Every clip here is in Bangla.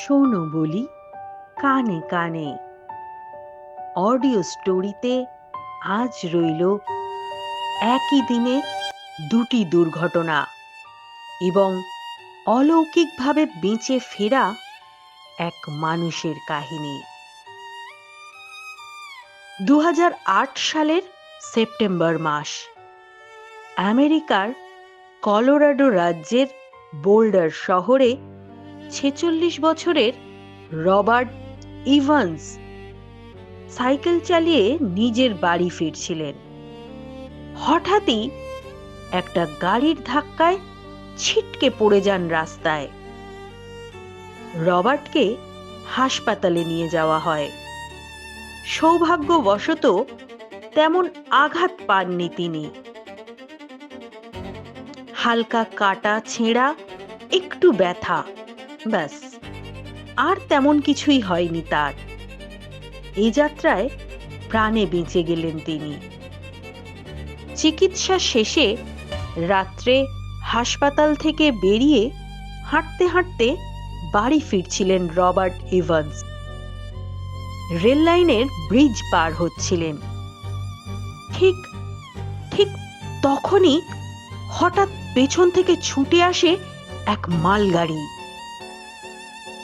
শোনো বলি, কানে কানে। অডিও স্টোরিতে আজ রইল একই দিনে দুটি দুর্ঘটনা এবং অলৌকিকভাবে বেঁচে ফেরা এক মানুষের কাহিনী। দু হাজার আট সালের সেপ্টেম্বর মাস, আমেরিকার কলোরাডো রাজ্যের বোল্ডার শহরে ছেচল্লিশ বছরের রবার্ট ইভান্স সাইকেল চালিয়ে নিজের বাড়ি ফিরছিলেন। হঠাৎই একটা গাড়ির ধাক্কায় ছিটকে পড়ে যান রাস্তায়। রবার্টকে হাসপাতালে নিয়ে যাওয়া হয়। সৌভাগ্যবশত তেমন আঘাত পাননি তিনি। হালকা কাটা ছেঁড়া, একটু ব্যথা। ব্যাস, আর তেমন কিছুই হয়নি তার। এই যাত্রায় প্রাণে বেঁচে গেলেন তিনি। চিকিৎসা শেষে রাত্রে হাসপাতাল থেকে বেরিয়ে হাঁটতে হাঁটতে বাড়ি ফিরছিলেন রবার্ট ইভান্স। রেল লাইনের ব্রিজ পার হচ্ছিলেন। ঠিক ঠিক তখনই হঠাৎ পেছন থেকে ছুটে আসে এক মালগাড়ি।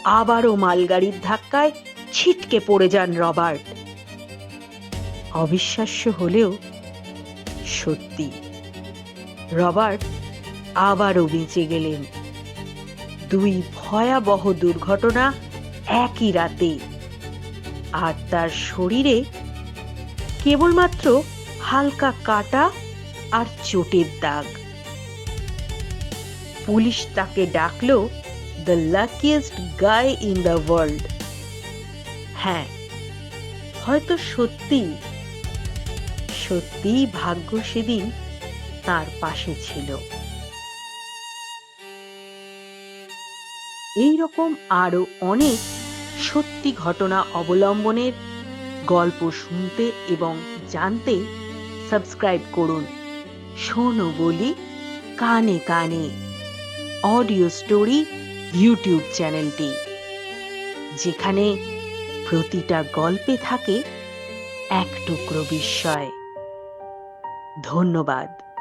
আবারও মালগাড়ির ধাক্কায় ছিটকে পড়ে যান রবার্ট। অবিশ্বাস্য হলেও সত্যি। রবার্ট আবারও বেঁচে গেলেন। দুই ভয়াবহ দুর্ঘটনা একই রাতে। আর তার শরীরে কেবলমাত্র হালকা কাটা আর চোটের দাগ। পুলিশ তাকে ডাকলো the luckiest guy in the world হ্যাঁ হয়তো সত্যি সত্যি ভাগ্য সেদিন তার পাশে ছিল। এই রকম আরও অনেক সত্যি ঘটনা অবলম্বনের গল্প শুনতে এবং জানতে সাবস্ক্রাইব করুন। শোনো বলি, কানে কানে। অডিও স্টোরি ইউটিউব চ্যানেলটি যেখানে প্রতিটা গল্পে থাকে এক টুকরো বিস্ময়। ধন্যবাদ।